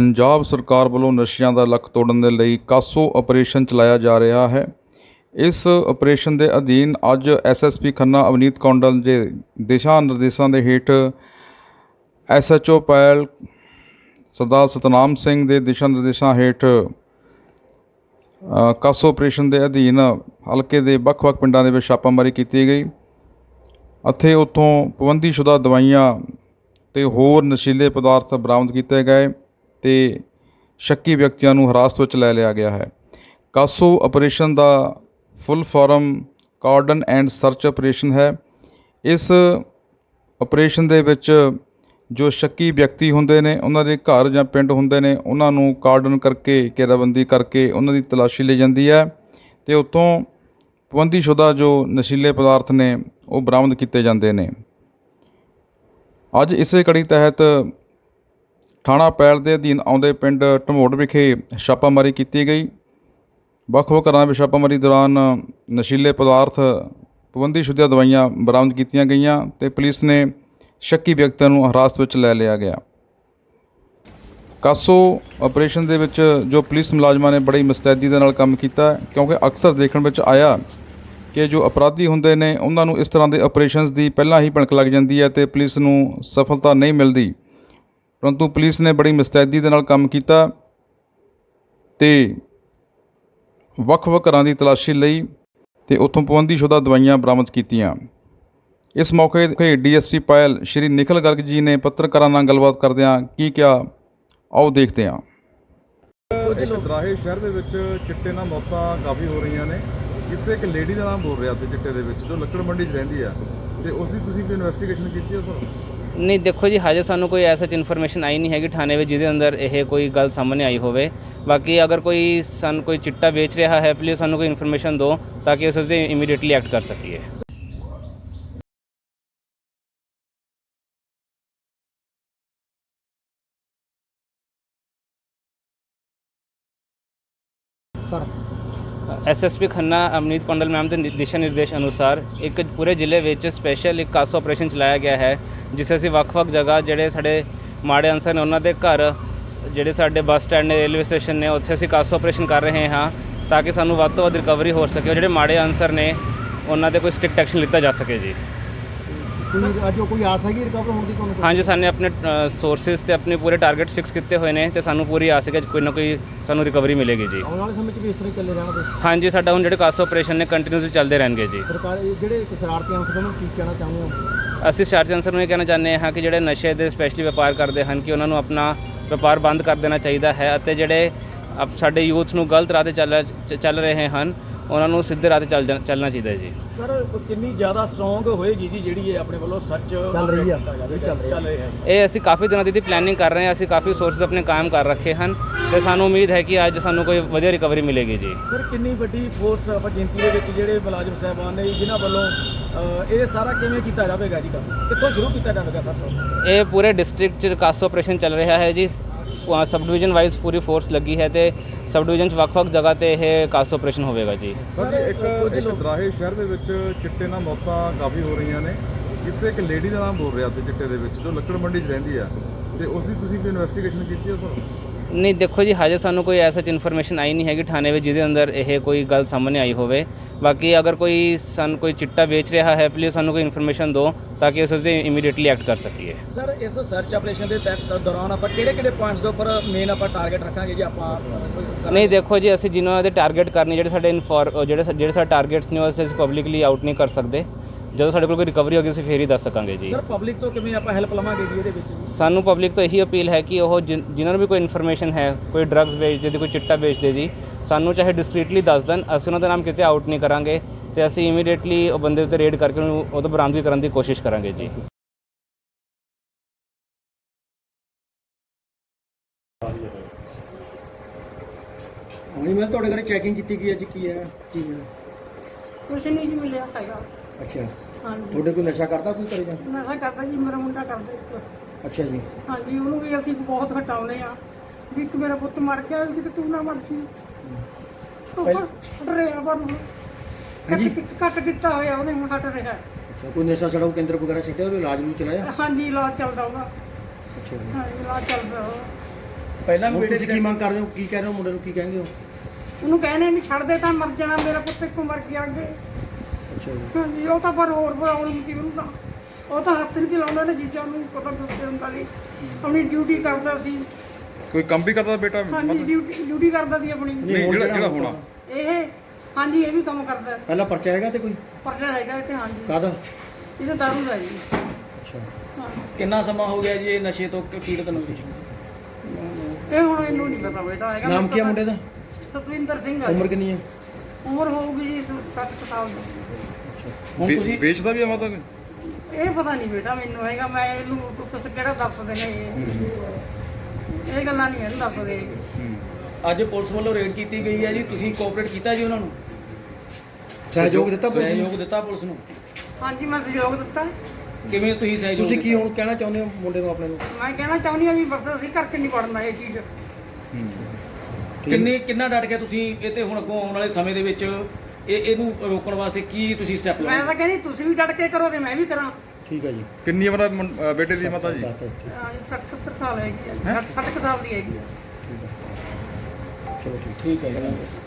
ਪੰਜਾਬ ਸਰਕਾਰ ਵੱਲੋਂ ਨਸ਼ਿਆਂ ਦਾ ਲੱਕ ਤੋੜਨ ਦੇ ਲਈ ਕਾਸੋ ਆਪਰੇਸ਼ਨ ਚਲਾਇਆ ਜਾ ਰਿਹਾ ਹੈ। ਇਸ ਆਪਰੇਸ਼ਨ ਦੇ ਅਧੀਨ ਅੱਜ ਐਸਐਸਪੀ ਖੰਨਾ, ਅਵਨੀਤ ਕੌਂਡਲ ਦੇ ਦਿਸ਼ਾ ਨਿਰਦੇਸ਼ਾਂ ਦੇ ਹੇਠ ਐਸਐਚਓ ਪੈਲ ਸਰਦਾਰ ਸਤਨਾਮ ਸਿੰਘ ਦੇ ਦਿਸ਼ਾ ਨਿਰਦੇਸ਼ਾਂ ਹੇਠ ਕਾਸੋ ਆਪਰੇਸ਼ਨ ਦੇ ਅਧੀਨ ਹਲਕੇ ਦੇ ਵੱਖ-ਵੱਖ ਪਿੰਡਾਂ ਦੇ ਵਿੱਚ ਛਾਪਾਮਾਰੀ ਕੀਤੀ ਗਈ। ਅਤੇ ਉੱਥੋਂ ਪਾਬੰਦੀਸ਼ੁਦਾ ਦਵਾਈਆਂ ਤੇ ਹੋਰ ਨਸ਼ੀਲੇ ਪਦਾਰਥ ਬਰਾਮਦ ਕੀਤੇ ਗਏ। ਤੇ ਸ਼ੱਕੀ ਵਿਅਕਤੀਆਂ ਨੂੰ ਹਿਰਾਸਤ ਵਿੱਚ ਲੈ ਲਿਆ ਗਿਆ ਹੈ। CASO operation the full form cordon and search operation ਹੈ। ਇਸ ਆਪਰੇਸ਼ਨ ਦੇ ਵਿੱਚ ਜੋ ਸ਼ੱਕੀ ਵਿਅਕਤੀ ਹੁੰਦੇ ਨੇ, ਉਹਨਾਂ ਦੇ ਘਰ ਜਾਂ ਪਿੰਡ ਹੁੰਦੇ ਨੇ, ਉਹਨਾਂ ਨੂੰ ਕਾਰਡਨ ਕਰਕੇ, ਘੇਰਾਬੰਦੀ ਕਰਕੇ ਉਹਨਾਂ ਦੀ ਤਲਾਸ਼ੀ ਲਈ ਜਾਂਦੀ ਹੈ ਤੇ ਉੱਥੋਂ ਪਾਬੰਦੀਸ਼ੁਦਾ ਜੋ ਨਸ਼ੀਲੇ ਪਦਾਰਥ ਨੇ, ਉਹ ਬਰਾਮਦ ਕੀਤੇ ਜਾਂਦੇ ਨੇ। ਅੱਜ ਇਸੇ ਕੜੀ ਤਹਿਤ ਥਾਣਾ ਪੈਲ ਦੇ ਅਧੀਨ ਆਉਂਦੇ ਪਿੰਡ ਢਮੋੜ ਵਿਖੇ ਛਾਪਾਮਾਰੀ ਕੀਤੀ ਗਈ। ਵੱਖ-ਵੱਖ ਘਰਾਂ ਵਿੱਚ ਛਾਪਾਮਾਰੀ ਦੌਰਾਨ ਨਸ਼ੀਲੇ ਪਦਾਰਥ ਪਾਬੰਦੀਸ਼ੁਦਾ ਦਵਾਈਆਂ ਬਰਾਮਦ ਕੀਤੀਆਂ ਗਈਆਂ ਤੇ ਪੁਲਿਸ ਨੇ ਸ਼ੱਕੀ ਵਿਅਕਤੀਆਂ ਨੂੰ ਹਿਰਾਸਤ ਵਿੱਚ ਲੈ ਲਿਆ ਗਿਆ। ਕਾਸੋ ਆਪਰੇਸ਼ਨ ਦੇ ਵਿੱਚ ਜੋ ਪੁਲਿਸ ਮੁਲਾਜ਼ਮਾਂ ਨੇ ਬੜੀ ਮੁਸਤੈਦੀ ਦੇ ਨਾਲ ਕੰਮ ਕੀਤਾ, ਕਿਉਂਕਿ ਅਕਸਰ ਦੇਖਣ ਵਿੱਚ ਆਇਆ ਕਿ ਜੋ ਅਪਰਾਧੀ ਹੁੰਦੇ ਨੇ, ਉਹਨਾਂ ਨੂੰ ਇਸ ਤਰ੍ਹਾਂ ਦੇ ਆਪਰੇਸ਼ਨਸ ਦੀ ਪਹਿਲਾਂ ਹੀ ਭਣਕ ਲੱਗ ਜਾਂਦੀ ਹੈ ਤੇ ਪੁਲਿਸ ਨੂੰ ਸਫਲਤਾ ਨਹੀਂ ਮਿਲਦੀ। ਪਰੰਤੂ ਪੁਲਿਸ ਨੇ ਬੜੀ ਮੁਸਤੈਦੀ ਦੇ ਨਾਲ ਕੰਮ ਕੀਤਾ ਤੇ ਵੱਖ-ਵੱਖ ਘਰਾਂ ਦੀ ਤਲਾਸ਼ੀ ਲਈ ਤੇ ਉੱਥੋਂ ਪਾਬੰਦੀਸ਼ੁਦਾ ਦਵਾਈਆਂ ਬਰਾਮਦ ਕੀਤੀਆਂ। ਇਸ ਮੌਕੇ ਤੇ ਡੀਐਸਪੀ ਪਾਇਲ ਸ਼੍ਰੀ ਨਿਖਲ ਗਰਗ ਜੀ ਨੇ ਪੱਤਰਕਾਰਾਂ ਨਾਲ ਗੱਲਬਾਤ ਕਰਦਿਆਂ ਕੀ ਕਿਹਾ, ਆਓ ਦੇਖਦੇ ਹਾਂ। ਇੱਕ ਦਰਾਹੇ ਸ਼ਹਿਰ ਦੇ ਵਿੱਚ ਚਿੱਟੇ ਨਾਲ ਮੌਤਾਂ ਕਾਫੀ ਹੋ ਰਹੀਆਂ ਨੇ। ਕਿਸੇ ਇੱਕ ਲੇਡੀ ਦਾ ਨਾਮ ਬੋਲ ਰਿਹਾ ਸੀ ਚਿੱਟੇ ਦੇ ਵਿੱਚ, ਜੋ ਲੱਕੜ ਮੰਡੀ 'ਚ ਰਹਿੰਦੀ ਆ। ਤੇ ਉਸ ਦੀ ਤੁਸੀਂ ਵੀ ਇਨਵੈਸਟੀਗੇਸ਼ਨ ਕੀਤੀ ਹੈ ਸਰ ਨਹੀਂ, ਦੇਖੋ ਜੀ, ਹਜੇ ਸਾਨੂੰ ਕੋਈ ਐਸਾ 'ਚ ਇਨਫੋਰਮੇਸ਼ਨ ਆਈ ਨਹੀਂ ਹੈਗੀ ਥਾਣੇ ਵਿੱਚ ਜਿਹਦੇ ਅੰਦਰ ਇਹ ਕੋਈ ਗੱਲ ਸਾਹਮਣੇ ਆਈ ਹੋਵੇ। ਬਾਕੀ ਅਗਰ ਕੋਈ ਸਾਨੂੰ ਕੋਈ ਚਿੱਟਾ ਵੇਚ ਰਿਹਾ ਹੈ ਪਲੀਜ਼ ਸਾਨੂੰ ਕੋਈ ਇਨਫੋਰਮੇਸ਼ਨ ਦਿਓ ਤਾਂ ਕਿ ਉਸ ਤੇ ਇਮੀਡੀਏਟਲੀ ਐਕਟ ਕਰ ਸਕੀਏ। ਐਸਐਸਪੀ ਖੰਨਾ, ਅਮਨੀਤ ਪੰਡਲ ਮੈਮ ਦੇ ਦਿਸ਼ਾ ਨਿਰਦੇਸ਼ ਅਨੁਸਾਰ ਇੱਕ ਪੂਰੇ ਜ਼ਿਲ੍ਹੇ ਵਿੱਚ ਸਪੈਸ਼ਲ ਇੱਕ ਕਾਸ ਆਪਰੇਸ਼ਨ ਚਲਾਇਆ ਗਿਆ ਹੈ, ਜਿਸ ਅਸੀਂ ਵੱਖ-ਵੱਖ ਜਗ੍ਹਾ ਜਿਹੜੇ ਸਾਡੇ ਮਾੜੇ ਅਨਸਰ ਨੇ ਉਹਨਾਂ ਦੇ ਘਰ ਜਿਹੜੇ ਸਾਡੇ ਬੱਸ ਸਟੈਂਡ ਨੇ ਰੇਲਵੇ ਸਟੇਸ਼ਨ ਨੇ, ਉੱਥੇ ਅਸੀਂ ਕਾਸੋ ਆਪਰੇਸ਼ਨ ਕਰ ਰਹੇ ਹਾਂ, ਤਾਂ ਕਿ ਸਾਨੂੰ ਵੱਧ ਤੋਂ ਵੱਧ ਰਿਕਵਰੀ ਹੋ ਸਕੇ ਜਿਹੜੇ ਮਾੜੇ ਅਨਸਰ ਨੇ, ਉਹਨਾਂ ਤੇ ਕੋਈ ਸਟ੍ਰਿਕਟ ਐਕਸ਼ਨ ਲਿੱਤਾ ਜਾ ਸਕੇ ਜੀ। ਕੋਈ ਅੱਜ ਕੋਈ ਆਸ ਹੈਗੀ ਰਿਕਵਰ ਹੋਣ ਦੀ ਤੁਹਾਨੂੰ ਕੋਈ? ਹਾਂਜੀ ਸਾਨੇ ਆਪਣੇ ਸੋਰਸਸ ਤੇ ਆਪਣੇ ਪੂਰੇ ਟਾਰਗੇਟ ਫਿਕਸ ਕੀਤੇ ਹੋਏ ਨੇ ਤੇ ਸਾਨੂੰ ਪੂਰੀ ਆਸ ਹੈ ਕਿ ਕੋਈ ਨਾ ਕੋਈ ਸਾਨੂੰ ਰਿਕਵਰੀ ਮਿਲੇਗੀ ਜੀ। ਆਉਣ ਵਾਲੇ ਸਮੇਂ 'ਚ ਵੀ ਇਸ ਤਰ੍ਹਾਂ ਹੀ ਚੱਲੇ ਰਹਿਣਾ ਤੇ ਹਾਂਜੀ ਸਾਡਾ ਹੁਣ ਜਿਹੜੇ ਕਾਸੋ ਆਪਰੇਸ਼ਨ ਨੇ ਕੰਟੀਨਿਊਸਲੀ ਚੱਲਦੇ ਰਹਿਣਗੇ ਜੀ। ਸਰਕਾਰ ਜਿਹੜੇ ਸ਼ਰਾਰਤੀ ਅੰਸਰ ਨੂੰ ਕੀ ਕਹਿਣਾ ਚਾਹੁੰਦੇ ਹੋ? ਅਸੀਂ ਸ਼ਾਰਟ ਅਨਸਰ ਨੂੰ ਇਹ ਕਹਿਣਾ ਚਾਹੁੰਦੇ ਹਾਂ ਕਿ ਜਿਹੜੇ ਨਸ਼ੇ ਦੇ ਸਪੈਸ਼ਲੀ ਵਪਾਰ ਕਰਦੇ ਹਨ ਕਿ ਉਹਨਾਂ ਨੂੰ ਆਪਣਾ ਵਪਾਰ ਬੰਦ ਕਰ ਦੇਣਾ ਚਾਹੀਦਾ ਹੈ ਅਤੇ ਜਿਹੜੇ ਸਾਡੇ ਯੂਥ ਨੂੰ ਗਲਤ ਰਾਹ ਤੇ ਚੱਲ ਰਹੇ ਹਨ ਉਹਨਾਂ ਨੂੰ ਸਿੱਧੇ ਰਾਹ ਤੇ ਚੱਲ ਜਾ- ਚੱਲਣਾ ਚਾਹੀਦਾ ਹੈ ਜੀ। ਸਰ ਕਿੰਨੀ ਜ਼ਿਆਦਾ ਸਟਰੋਂਗ ਹੋਏਗੀ ਜੀ ਜਿਹੜੀ ਇਹ ਆਪਣੇ ਵੱਲੋਂ ਸਰਚ ਚੱਲ ਰਹੀ ਆ, ਚੱਲ ਰਹੀ ਆ। ਚੱਲ ਰਹੀ ਹੈ। ਇਹ ਅਸੀਂ ਕਾਫੀ ਦਿਨਾਂ ਦੀ ਪਲੈਨਿੰਗ ਕਰ ਰਹੇ ਹਾਂ ਅਸੀਂ ਕਾਫੀ ਸੋਰਸਸ ਆਪਣੇ ਕਾਇਮ ਕਰ ਰੱਖੇ ਹਨ ਤੇ ਸਾਨੂੰ ਉਮੀਦ ਹੈ ਕਿ ਅੱਜ ਸਾਨੂੰ ਕੋਈ ਵਧੀਆ ਰਿਕਵਰੀ ਮਿਲੇਗੀ ਜੀ। ਸਰ ਕਿੰਨੀ ਵੱਡੀ ਫੋਰਸ ਆਪਾਂ ਗਿਣਤੀ ਦੇ ਵਿੱਚ ਜਿਹੜੇ ਮੁਲਾਜ਼ਮ ਸਾਹਿਬਾਨ ਨੇ ਜਿਨ੍ਹਾਂ ਵੱਲੋਂ ਇਹ ਸਾਰਾ ਕਿਵੇਂ ਕੀਤਾ ਜਾਵੇਗਾ ਜੀ ਕੰਮ? ਕਿੱਥੋਂ ਸ਼ੁਰੂ ਕੀਤਾ ਜਾਵੇਗਾ ਸਰ? ਇਹ ਪੂਰੇ ਡਿਸਟ੍ਰਿਕਟ ਚ ਕਾਸੋ ਆਪਰੇਸ਼ਨ ਚੱਲ ਰਿਹਾ ਹੈ ਜੀ। ਸਬ ਡਿਵੀਜ਼ਨ ਵਾਈਜ਼ ਪੂਰੀ ਫੋਰਸ ਲੱਗੀ ਹੈ ਤੇ ਸਬ ਡਿਵੀਜ਼ਨ ਚ ਵੱਖ-ਵੱਖ ਜਗ੍ਹਾ ਤੇ ਇਹ ਕਾਸ ਆਪਰੇਸ਼ਨ ਹੋਵੇਗਾ ਜੀ। ਸਰ, ਇੱਕ ਇੱਕ ਦਰਾਹੇ ਸ਼ਹਿਰ ਦੇ ਵਿੱਚ ਚਿੱਟੇ ਨਾਲ ਮੌਤਾਂ ਕਾਫੀ ਹੋ ਰਹੀਆਂ ਨੇ। ਕਿਸੇ ਇੱਕ ਲੇਡੀ ਦਾ ਨਾਮ ਬੋਲ ਰਿਹਾ ਉੱਥੇ ਚਿੱਟੇ ਦੇ ਵਿੱਚ, ਜੋ ਲੱਕੜ ਮੰਡੀ 'ਚ ਰਹਿੰਦੀ ਆ। ਤੇ ਉਸ ਦੀ ਤੁਸੀਂ ਵੀ ਇਨਵੈਸਟੀਗੇਸ਼ਨ ਕੀਤੀ ਹੈ ਸਰ? ਨਹੀਂ ਦੇਖੋ ਜੀ ਹਜੇ ਸਾਨੂੰ ਕੋਈ ਐਸਾ ਇਨਫੋਰਮੇਸ਼ਨ ਆਈ ਨਹੀਂ ਹੈਗੀ ਥਾਣੇ ਵਿੱਚ ਜਿਹਦੇ ਅੰਦਰ ਇਹ ਕੋਈ ਗੱਲ ਸਾਹਮਣੇ ਆਈ ਹੋਵੇ। ਬਾਕੀ ਅਗਰ ਕੋਈ ਸਾਨੂੰ ਕੋਈ ਚਿੱਟਾ ਵੇਚ ਰਿਹਾ ਹੈ ਪਲੀਜ਼ ਸਾਨੂੰ ਕੋਈ ਇਨਫੋਰਮੇਸ਼ਨ ਦਿਓ ਤਾਂ ਕਿ ਉਸ ਤੇ ਇਮੀਡੀਏਟਲੀ ਐਕਟ ਕਰ ਸਕੀਏ। ਸਰ ਇਸ ਸਰਚ ਆਪਰੇਸ਼ਨ ਦੇ ਤਹਿਤ ਦੌਰਾਨ ਆਪਾਂ ਕਿਹੜੇ ਕਿਹੜੇ ਪੁਆਇੰਟਸ ਦੇ ਉੱਪਰ ਮੇਨ ਆਪਾਂ ਟਾਰਗੇਟ ਰੱਖਾਂਗੇ ਜੀ ਆਪਾਂ? ਨਹੀਂ ਦੇਖੋ ਜੀ ਅਸੀਂ ਜਿਨ੍ਹਾਂ ਦੇ ਟਾਰਗੇਟ ਕਰਨੇ ਜਿਹੜੇ ਸਾਡੇ ਇਨਫੋਰ ਜਿਹੜੇ ਜਿਹੜੇ ਸਾਡੇ ਟਾਰਗੇਟਸ ਨੇ ਉਹ ਅਸੀਂ ਪਬਲਿਕਲੀ ਆਊਟ ਨਹੀਂ ਕਰ ਸਕਦੇ। ਜਦੋਂ ਸਾਡੇ ਕੋਲ ਕੋਈ ਰਿਕਵਰੀ ਹੋਗੀ ਅਸੀਂ ਫੇਰ ਹੀ ਦੱਸ ਸਕਾਂਗੇ ਜੀ। ਸਰ ਪਬਲਿਕ ਤੋਂ ਕਿਵੇਂ ਆਪਾਂ ਹੈਲਪ ਲਵਾਂਗੇ ਜੀ ਇਹਦੇ ਵਿੱਚ ਜੀ? ਸਾਨੂੰ ਪਬਲਿਕ ਤੋਂ ਇਹੀ ਅਪੀਲ ਹੈ ਕਿ ਉਹ ਜਿਨ- ਜਿਨ੍ਹਾਂ ਨੂੰ ਵੀ ਕੋਈ ਇਨਫੋਰਮੇਸ਼ਨ ਹੈ ਕੋਈ ਡਰੱਗਸ ਵੇਚਦੇ ਦੀ ਕੋਈ ਚਿੱਟਾ ਵੇਚਦੇ ਜੀ ਸਾਨੂੰ ਚਾਹੇ ਡਿਸਕ੍ਰੀਟਲੀ ਦੱਸ ਦੇਣ ਅਸੀਂ ਉਹਨਾਂ ਦਾ ਨਾਮ ਕਿਤੇ ਆਊਟ ਨਹੀਂ ਕਰਾਂਗੇ ਤੇ ਅਸੀਂ ਇਮੀਡੀਏਟਲੀ ਉਹ ਬੰਦੇ ਉੱਤੇ ਰੇਡ ਕਰਕੇ ਉਹਨੂੰ ਉਹ ਤੋਂ ਬਰਾਮਦਗੀ ਕਰਨ ਦੀ ਕੋਸ਼ਿਸ਼ ਕਰਾਂਗੇ ਜੀ। ਹੁਣੀ ਮੈਂ ਤੁਹਾਡੇ ਘਰੇ ਚੈਕਿੰਗ ਕੀਤੀ ਗਈ ਅੱਜ ਕੀ ਹੈ ਕੀ ਹੈ ਕੁਛ ਨਹੀਂ ਜੀ ਮਿਲਿਆ ਹੈਗਾ। ਅੱਛਾ। ਹਾਂਜੀ। ਤੁਹਾਡੇ ਕੋਈ ਨਸ਼ਾ ਕਰਦਾ ਕੋਈ ਕਰੇ ਜਾਂ? ਮੈਂ ਕਿਹਾ ਕਰਦਾ ਜੀ ਮੇਰਾ ਮੁੰਡਾ ਕਰਦਾ ਇੱਕ। ਅੱਛਾ ਜੀ। ਹਾਂਜੀ ਉਹਨੂੰ ਵੀ ਅਸੀਂ ਬਹੁਤ ਹਟਾਉਨੇ ਆ ਵੀ ਇੱਕ ਮੇਰਾ ਪੁੱਤ ਮਰ ਗਿਆ ਵੀ ਤੂੰ ਨਾ ਮਰ ਜੀ। ਡਰਿਆ ਪਰ ਹਾਂਜੀ। ਕੱਟ ਕੱਟ ਕੀਤਾ ਹੋਇਆ ਉਹਨੇ ਹੁਣ ਹਟ ਰਿਹਾ। ਅੱਛਾ ਕੋਈ ਨਸ਼ਾ ਛਡਾਊ ਕੇਂਦਰ ਵਗੈਰਾ ਛੱਡਿਆ ਉਹਦੇ ਇਲਾਜ ਨੂੰ ਚਲਾਇਆ? ਹਾਂਜੀ ਇਲਾਜ ਚੱਲਦਾ ਉਹਦਾ। ਅੱਛਾ ਜੀ। ਹਾਂਜੀ ਇਲਾਜ ਚੱਲਦਾ ਉਹਦਾ। ਪਹਿਲਾਂ ਵੀ ਹੁਣ ਬੇਟੇ ਤੁਸੀਂ ਕੀ ਮੰਗ ਕਰਦੇ ਹੋ? ਕੀ ਕਹਿ ਰਹੇ ਹੋ? ਮੁੰਡੇ ਨੂੰ ਕੀ ਕਹਿੰਗੇ ਹੋ? ਉਹਨੂੰ ਕਹਿੰਦੇ ਵੀ ਛੱਡ ਦੇ ਤਾਂ ਮਰ ਜਾਣਾ ਮੇਰਾ ਪੁੱਤ ਇੱਕੋ ਮਰ ਗਿਆ ਅੱਗੇ। ਅੱਛਾ ਜੀ। ਹਾਂਜੀ ਉਹ ਤਾਂ ਪਰ ਹੋਰ ਪ੍ਰੋਬਲਮ ਸੀ ਉਹਨੂੰ ਤਾਂ ਉਹ ਤਾਂ ਹੱਥ ਨਹੀਂ ਚਲਾਉਂਦਾ ਨੇ ਜੀਜਾ ਨੂੰ ਪਤਾ ਦੱਸੇ ਹੁੰਦਾ ਸੀ ਆਪਣੀ ਡਿਊਟੀ ਕਰਦਾ ਸੀ। ਕੋਈ ਕੰਮ ਵੀ ਕਰਦਾ ਬੇਟਾ? ਹਾਂਜੀ ਡਿਊਟੀ ਡਿਊਟੀ ਕਰਦਾ ਸੀ ਆਪਣੀ। ਨਹੀਂ ਹੁਣ ਜਿਹੜਾ ਜਿਹੜਾ ਹੋਣਾ? ਹੋਣਾ ਇਹ ਹਾਂਜੀ ਇਹ ਵੀ ਕੰਮ ਕਰਦਾ। ਹੈ। ਪਹਿਲਾਂ ਪਰਚਾ ਹੈਗਾ ਤੇ ਕੋਈ? ਪਰਚਾ ਹੈਗਾ ਇਹ ਤੇ ਹਾਂਜੀ ਕਾਹਦਾ? ਇਹਦੇ ਦਾਰੂ ਦਾ ਜੀ। ਅੱਛਾ। ਹਾਂ। ਕਿੰਨਾ ਸਮਾਂ ਹੋ ਗਿਆ ਜੀ ਇਹ ਨਸ਼ੇ ਤੋਂ ਪੀੜਤ ਨੂੰ? ਜੀ ਇਹ ਹੁਣ ਇਹਨੂੰ ਨਹੀਂ ਪਤਾ ਬੇਟਾ ਹੈਗਾ ਨਾਮ ਕੀ ਹੈ ਮੁੰਡੇ ਦਾ? ਸਤਵਿੰਦਰ ਸਿੰਘ ਹੈ ਉਮਰ ਕਿੰਨੀ ਹੈ ਉਮਰ ਹੋਊਗੀ ਜੀ 60 ਸਾਲ ਦੀ। ਹੁਣ ਤੁਸੀਂ ਵੇਚਦਾ ਵੀ ਆ ਮਾਤਾ ਕੋਈ? ਇਹ ਪਤਾ ਨਹੀਂ ਬੇਟਾ ਮੈਨੂੰ ਹੈਗਾ ਮੈਂ ਇਹਨੂੰ ਕੁਛ ਕਿਹੜਾ ਦੱਸਦੇ ਨੇ ਇਹ ਇਹ ਗੱਲਾਂ ਨਹੀਂ ਇਹਨੂੰ ਦੱਸਦੇ ਹੈਗੇ। ਅੱਜ ਪੁਲਿਸ ਵੱਲੋਂ ਰੇਡ ਕੀਤੀ ਗਈ ਹੈ ਜੀ ਤੁਸੀਂ ਕੋਆਪਰੇਟ ਕੀਤਾ ਜੀ ਉਹਨਾਂ ਨੂੰ ਸਹਿਯੋਗ ਦਿੱਤਾ ਪੁਲਿਸ ਨੂੰ? ਸਹਿਯੋਗ ਦਿੱਤਾ ਪੁਲਿਸ ਨੂੰ ਹਾਂਜੀ ਮੈਂ ਸਹਿਯੋਗ ਦਿੱਤਾ ਕਿਵੇਂ ਤੁਸੀਂ ਸਹਿਯੋਗ ਤੁਸੀਂ ਕੀ? ਹੁਣ ਕਹਿਣਾ ਚਾਹੁੰਦੇ ਹੋ ਮੁੰਡੇ ਨੂੰ ਆਪਣੇ ਨੂੰ ਮੈਂ ਕਹਿਣਾ ਚਾਹੁੰਦੀ ਹਾਂ ਵੀ ਬਸ ਅਸੀਂ ਕਰਕੇ ਨਹੀਂ ਪੜਨਾ ਇਹ ਚੀਜ਼ ਠੀਕ। ਕਿੰਨੇ ਕਿੰਨਾ ਡਟ ਕੇ ਤੁਸੀਂ ਇਹ ਤੇ ਹੁਣ ਅੱਗੋਂ ਆਉਣ ਵਾਲੇ ਸਮੇਂ ਦੇ ਵਿੱਚ ਇਹ ਇਹਨੂੰ ਰੋਕਣ ਵਾਸਤੇ ਕੀ ਤੁਸੀਂ ਸਟੈਪ ਮੈਂ ਲਓਗੇ ਤਾਂ ਕਹਿੰਦੀ ਤੁਸੀਂ ਵੀ ਡਟ ਕੇ ਕਰੋ ਤੇ ਮੈਂ ਵੀ ਕਰਾਂ। ਠੀਕ ਹੈ ਜੀ। ਕਿੰਨੀ ਉਮਰ ਆ ਮੁੰ- ਅ, ਬੇਟੇ ਦੀ ਮਾਤਾ ਜੀ? ਦੱਸ ਦਿਓ, ਠੀਕ। 60 70 ਸਾਲ ਹੈਗੀ ਹੈ? 60 ਸਾਲ ਦੀ ਹੈਗੀ ਹੈ। ਚਲੋ ਠੀਕ ਠੀਕ ਹੈ ਜੀ।